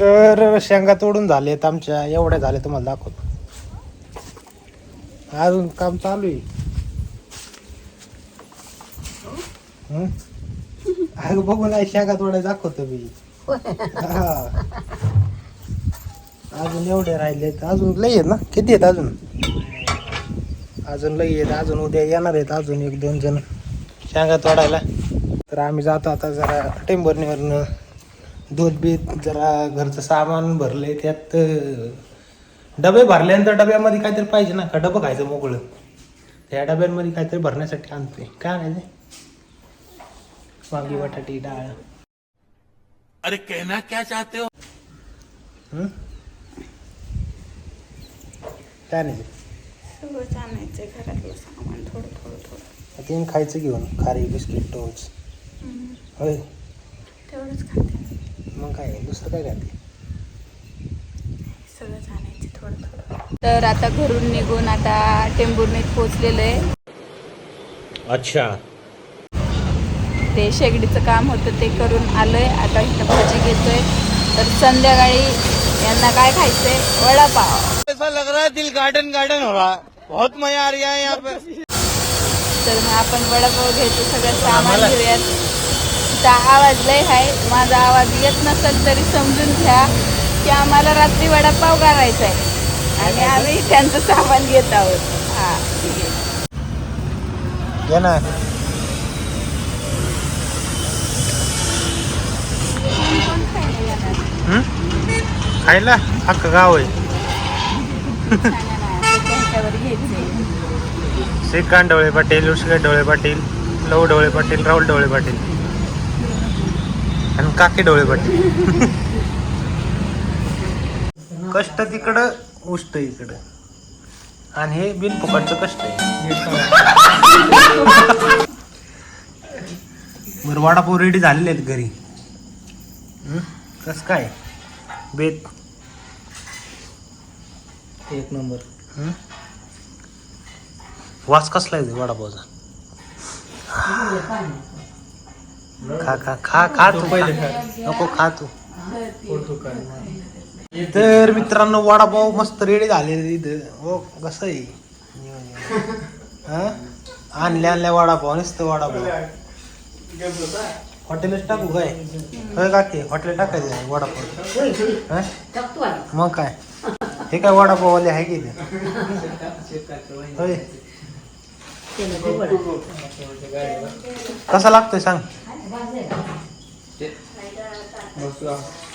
तर शेंगा तोडून झालेत आमच्या. एवढ्या झाल्या तुम्हाला दाखवतो. अजून काम चालू आहे. अगं बघू नाही शेंगा तोडाय दाखवतो मी. हा. अजून एवढे राहिलेत. अजून लई आहेत ना? किती आहेत अजून? अजून लई आहेत. अजून उद्या येणार आहेत अजून एक दोन जण शेंगा तोडायला. तर आम्ही जातो आता जरा टेंबरनीवरनं दूध बीत जरा घरचं सामान भरलंय त्यात डबे भरल्यानंतर डब्यामध्ये काहीतरी पाहिजे ना का डबं खायचं मोकळं? त्या डब्यांमध्ये काहीतरी भरण्यासाठी आणतोय. काय आणायचं? वांगी बटाटी डाळ. अरे कहना क्या चाहते हो? हं? काय नाही सगळंच घरातलं सामान थोडं थोडं थोडं. तीन खायचं घेऊन खारी बिस्किट टोच. होय. तेवढंच खाते. मग काय दुसरं काय थोडं थोडं तर आता घरून निघून आता टेंभुर्णीत पोचलेलो आहे. अच्छा. ते शेगडीचं काम होतं ते करून आलोय. आता इथं भाजी घेतोय. तर संध्याकाळी यांना काय खायचंय? वडापाव. ऐसा लग रहा है दिल गार्डन गार्डन हो रहा है। बहुत मजा आ रहा है यहाँ पे। तर मग आपण वडापाव घ्यायचं सगळं सामान घेऊयात. इथं आवाज लय आहे. माझा आवाज येत नसेल तरी समजून घ्या की आम्हाला रात्री वडापाव करायचा आहे. आणि आम्ही त्यांचं सामान घेत आहोत. हा. ठीक आहे घे ना. खायला? हं? हक्क गाव आहे. श्रीकांत ढवळे पाटील ऋषिकेश ढवळे पाटील लव ढवळे पाटील राहुल ढवळे पाटील. आणि काकी ढवळे पाटील कष्ट तिकडं उष्ट इकडं. आणि हे बिनफुकटचं कष्ट आहे. बरं वडापाव रेडी झालेले आहेत घरी? कसं काय? बेत. एक नंबर? वास कसला आहे वडापावचा? खा खा खा खा तू खा. नको खा तू. तर मित्रांनो वडापाव मस्त रेडी झाले इथं. हो कसं आहे? हा? आणल्या आणल्या वडापाव नुसतं वडापाव. हॉटेलच टाकू काय? होय काकी हॉटेल टाकायचं आहे वडापाव. हा? मग काय? हे काय वडापाववाले आहे की ते होय. कसा लागतोय सांग?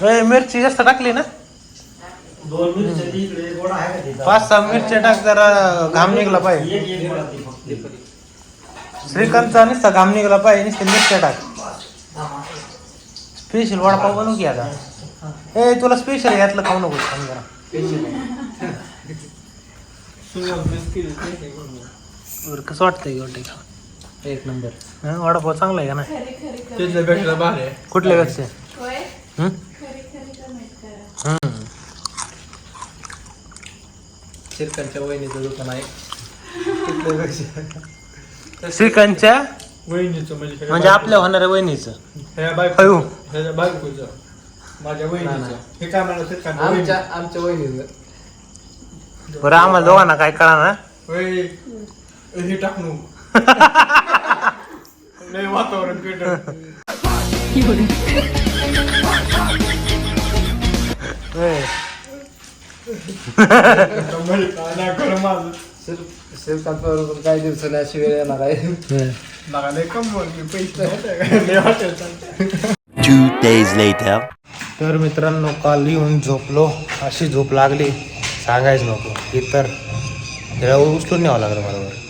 होय मिरची जास्त टाकली ना? पाच सहा मिरच्या टाक जरा घाम निघला पाहिजे श्रीकांतचा नुसता घाम निघला पाहिजे नुसते मिरच्या टाक. स्पेशल वडापाव बनवू की आता? ए तुला स्पेशल यातलं खाऊ नको सांग जरा. बरं कसं वाटतंय गोटे एक नंबर. हं, वडापाव चांगला आहे का ना तिथल्यापेक्षा भारी आहे. कुठल्या पेक्षा हं? हं. वहिनीचं दुकान आहे. तिथल्यापेक्षा श्रीकांतच्या? वहिनीचं म्हणजे म्हणजे आपल्या होणाऱ्या वहिनीचं. ह्या अयो. बायको ह्याच्या बायकोचं. माझ्या वहिनीचं. हे काय म्हणा शेतकऱ्यांच्या आमच्या वहिनीचं. आमच्या वहिनीचं. बरं आम्हाला दोघांना काय कळा ना होय. हे टाकणू लय वातावरण शिरकांत काही दिवसांनी अशी वेळ येणार आहे. तर मित्रांनो काल येऊन झोपलो. अशी झोप लागली. सांगायच नको. इतर. उचलून न्यावं लागलं बरोबर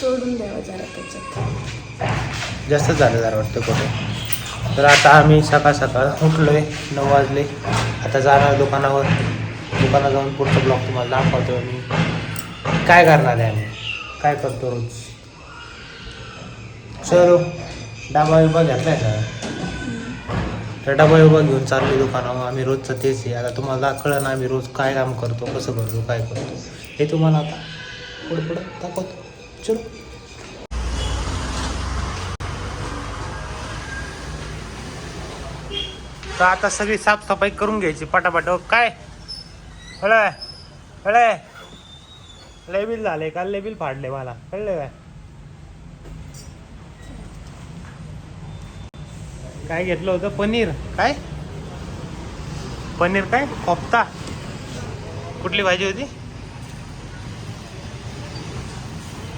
सोडून द्यावं जरा त्याच्यात. जास्त झालं जरा वाटतं कुठे तर आता आम्ही सकाळ सकाळ उठलो आहे नऊ वाजले. आता जाणार दुकानावर. दुकानात जाऊन पुढचा ब्लॉग तुम्हाला दाखवतो मी. काय करणार आहे आम्ही? काय करतो रोज? चलो डाबा घेतला आहे का? तर डबा विभाग घेऊन चाललो दुकानावर. आम्ही रोजचं तेच आहे. आता तुम्हाला कळलं ना आम्ही रोज काय काम करतो कसं करतो काय करतो. हे तुम्हाला आता पुढं पुढं दाखवतो. चलो. तर आता सगळी साफसफाई करून घ्यायची पटापट. हो, काय? हळे हळे लेबिल झाले का? लेबिल फाडले मला. कळलं काय? काय घेतलं होतं? पनीर. काय? पनीर काय? कोफ्ता. कुठली भाजी होती?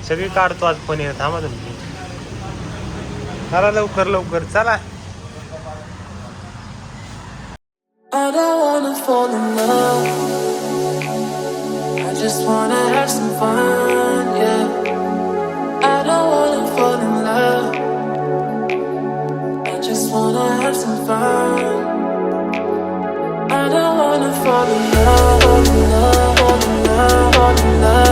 सगळी काढतो आज पनीर थांबा तुम्ही चला लवकर लवकर चला I don't wanna fall in love. I just wanna have some fun, yeah. I don't wanna fall in love. I just wanna have some fun. I don't wanna fall in love, fall in love, fall in love, fall in love,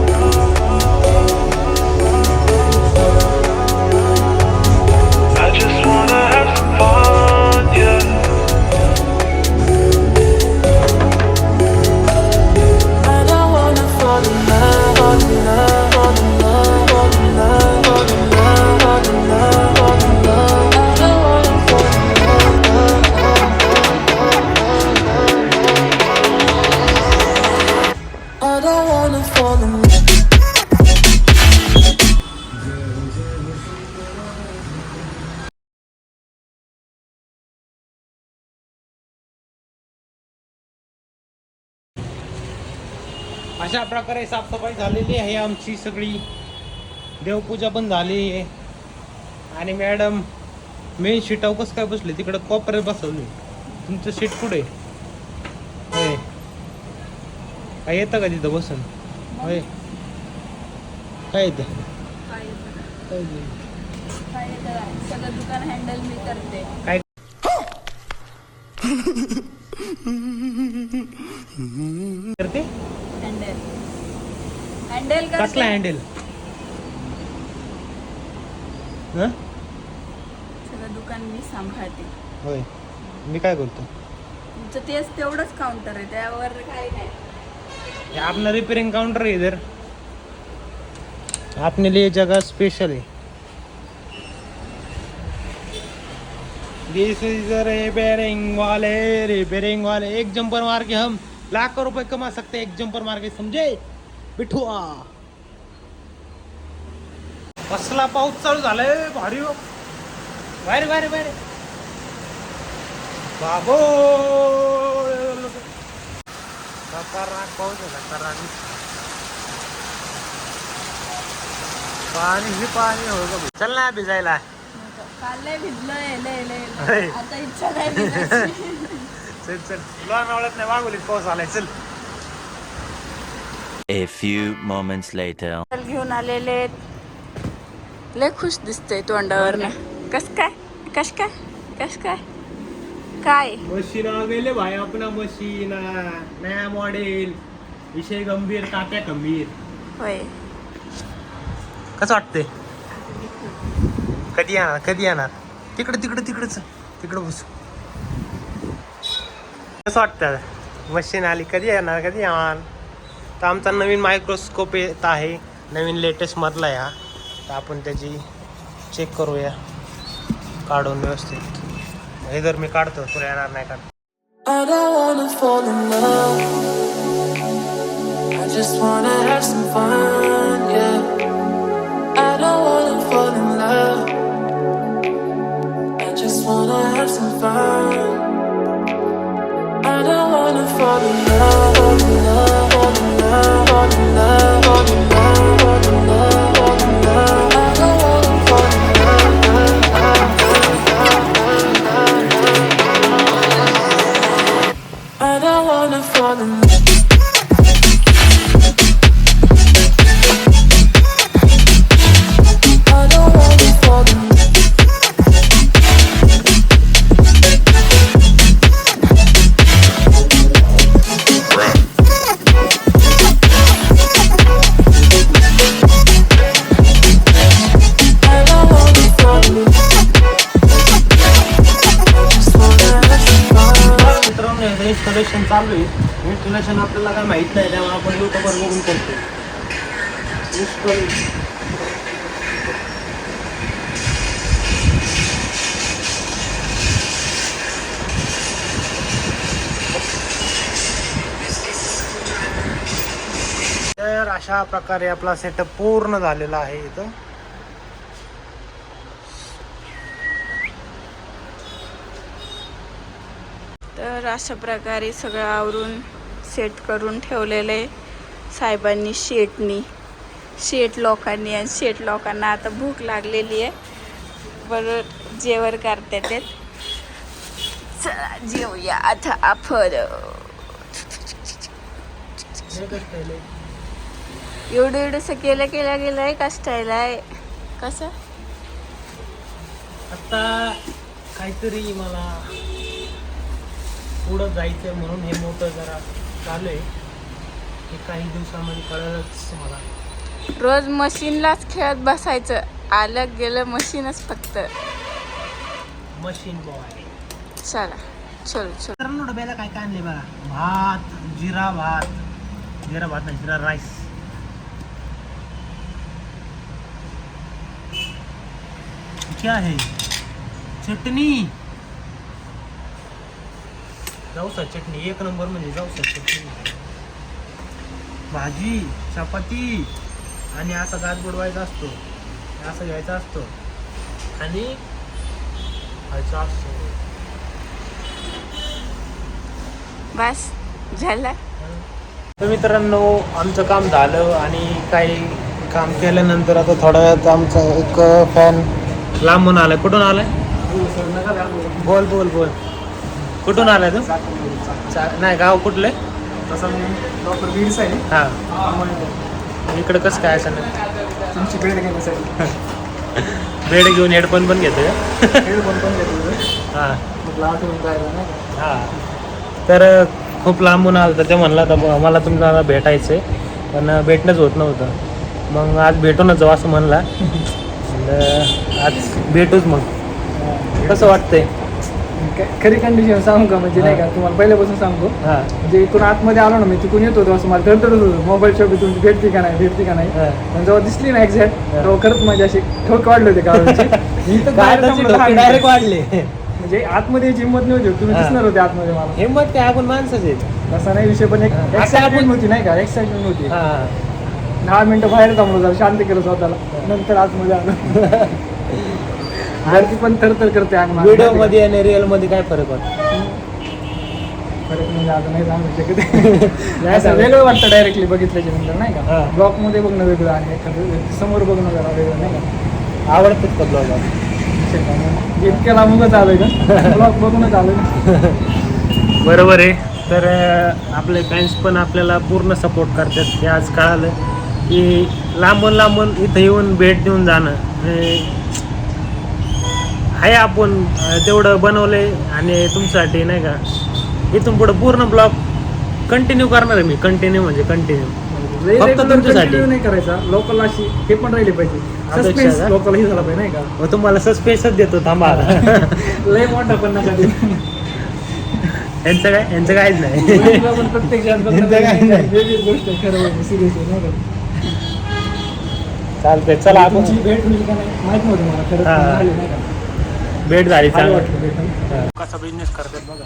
Wanna fall in love. अशा प्रकारे साफसफाई झालेली आहे आमची सगळी. देवपूजा पण झाली आहे. आणि मॅडम मेन शीटाव कसं काय बसले? तिकडं कॉपर बसवली. तुमचं सीट कुठे? येतं का तिथं बसून? होय. काय येतं काय? सगळं? दुकान हँडल मी करते. काय? करते? हँडल हँडल कसला हँडल हं? सगळं दुकान मी सांभाळते. होय. मी काय करतो तुमचं तेच तेवढंच काउंटर आहे. त्यावर काही नाही. ये अपना रिपेयरिंग काउंटर है इधर. आपने लिए जगह स्पेशल है. दिस इज रिपेयरिंग वाले रिपेयरिंग वाले एक जंपर मार के हम लाखों रुपए कमा सकते हैं एक जंपर मार के समझे? बिठुआ कसला पाऊस चालू झालाय भारी हो. बाहेर बाहेर बाहेर. बाबो! पाऊस आहे खतरनाक पाणी ही पाणी हो ग. चल ना भिजायला काल लय भिजलोय लय लय अरे. लय. आता इच्छा नाही भिजायची. चल चल तुला नावळत नाही वागवलीत पाऊस आलाय चल A few moments later. चल घेऊन आलेले लय खुश दिसतंय तोंडावर कस काय कस काय कस काय काय? मशीन आ गेले भाई अपना मशीन नया मॉडेल विषय गंभीर तात्या गंभीर होय. कसं वाटते कधी येणार? कधी येणार? तिकडे तिकडे तिकडच. तिकडं बस. कसं वाटतं मशीन आली कधी येणार? कधी येणार? तर आमचा नवीन मायक्रोस्कोप येत आहे. नवीन लेटेस्ट मधला आहे हा तर आपण त्याची चेक करूया. काढून व्यवस्थित. हे जर मी काढतो तुला येणार नाही काढ I don't wanna fall in love. I just wanna have some fun, yeah. I don't wanna fall in love. I just wanna have some fun. I don't wanna fall in love, fall in love, fall in love, fall in love, fall in love, fall in love, fall in love. Installation चालू आहे. Installation आपल्याला काय माहीत नाही त्यामुळे आपण युट्यूबवर बघून करतो इन्स्टॉल तर अशा प्रकारे आपला सेटअप पूर्ण झालेला आहे इथं. तर अशा प्रकारे सगळं आवरून सेट करून ठेवलेलं आहे. साहेबांनी शेटनी शेट लोकांनी आणि शेट लोकांना आता भूक लागलेली आहे. बरोबर जेवण करतात ते. चला जेवूया. आता आपण एवढं एवढंसं केलं केलं गेलं आहे का स्टाईल आहे? कसं? आता काहीतरी मला पुढं जायचं म्हणून हे मोठं जरा चालू आहे हे काही दिवसामध्ये कळलंच मला रोज मशीनलाच खेळत बसायचं. आलं गेलं मशीनच फक्त. मशीन बॉय चला चल चल. तर डब्याला काय काय आणले बघा? भात जिरा भात. जिरा भात नाही जिरा राईस. क्या है चटणी. जाऊसा चटणी एक नंबर म्हणजे जाऊसा चटणी. भाजी चपाती आणि असा गात बुडवायचा असतो. असं घ्यायचा असतो. आणि खायचा असतो. बस झाला. तर मित्रांनो आमचं काम झालं आणि काही काम केल्यानंतर आता थोड्या वेळात आमचा एक फॅन लांबून आलाय. कुठून आलाय? बोल बोल बोल. कुठून आलाय तू? चा- नाही गाव कुठले तसं मी डॉक्टर आहे. हा. इकडं कसं काय असं तुमची बेड घेण्यासाठी बेड घेऊन हेडफोन पण घेतोय? हेडफोन पण घेतो हा. नाही का? हा. तर खूप लांबून आलं तर ते म्हणलं तर मला तुम्हाला भेटायचं आहे पण भेटणंच होत नव्हतं. मग आज भेटूनच जाऊ असं म्हणला. म्हणलं, आज भेटूच मग. कसं वाटतंय? क- खरी कंडिशन सांगू का? म्हणजे नाही का तुम्हाला पहिल्यापासून सांगतो हां. म्हणजे इकडून आतमध्ये आलो ना मी तिकडून येत होतो असं मला धडधडत होतं मोबाईल शॉपी तुमची भेटते का नाही भेटते का नाही. हा. पण जेव्हा दिसली ना एक्झॅक्ट तेव्हा खरंच माझी अशी ठोक वाढले होते थांबलो दहा डायरेक्ट. वाढले. म्हणजे आतमध्ये याची हिंमत नव्हती होत. तुम्ही हा. दिसणार होते आतमध्ये मला. हिंमत काय आपण माणसंच तसा नाही विषय पण एक हा. आता एक्साइटमेंट आपण- होती नाही का? एक्साइटमेंट होती. हां. दहा मिनिटं बाहेर थांबलो जरा शांत केलं स्वतःला. नंतर आतमध्ये आलो. आणखी पण थरथर करते अंग माझं. व्हिडिओमध्ये आणि रिअलमध्ये काय फरक वाटतो फरक म्हणजे आता नाही सांगू शकत. असं वेगळं वाटतं डायरेक्टली बघितल्याच्या नंतर नाही हा. का? ब्लॉकमध्ये बघणं वेगळं आणि एखादं समोर बघणं जरा वेगळं नाही का? आवडतच का ब्लॉग इतक्या लांबच आलोय का ब्लॉक बघूनच आलोय ना. बरोबर आहे. तर अं, आपले फॅन्स पण आपल्याला पूर्ण सपोर्ट करतात. हे आज कळालं की लांबून लांबून इथं येऊन भेट देऊन जाणं हे आहे आपण तेवढं बनवलंय आणि तुमच्यासाठी नाही का इथून पुढं पूर्ण ब्लॉग कंटिन्यू करणार आहे मी. कंटिन्यू म्हणजे कंटिन्यू फक्त तुमच्यासाठी. नाही करायचा. लोकल अशी हे पण राहिले पाहिजे. सस्पेन्स? लोकल हे झाला पाहिजे नाही का? मग तुम्हाला सस्पेन्सच देतो थांबा. लय मोठा पण नका. यांचं काय? यांचं काहीच नाही. गोष्ट खरं म्हणजे सिरियस आहे नाही का? चालतंय चला आपण. भेट होईल का नाही? माहीत नव्हतं मला हा. का? भेट झाली चांगली. वाटलं भेटून कसा बिझनेस करतात बघा.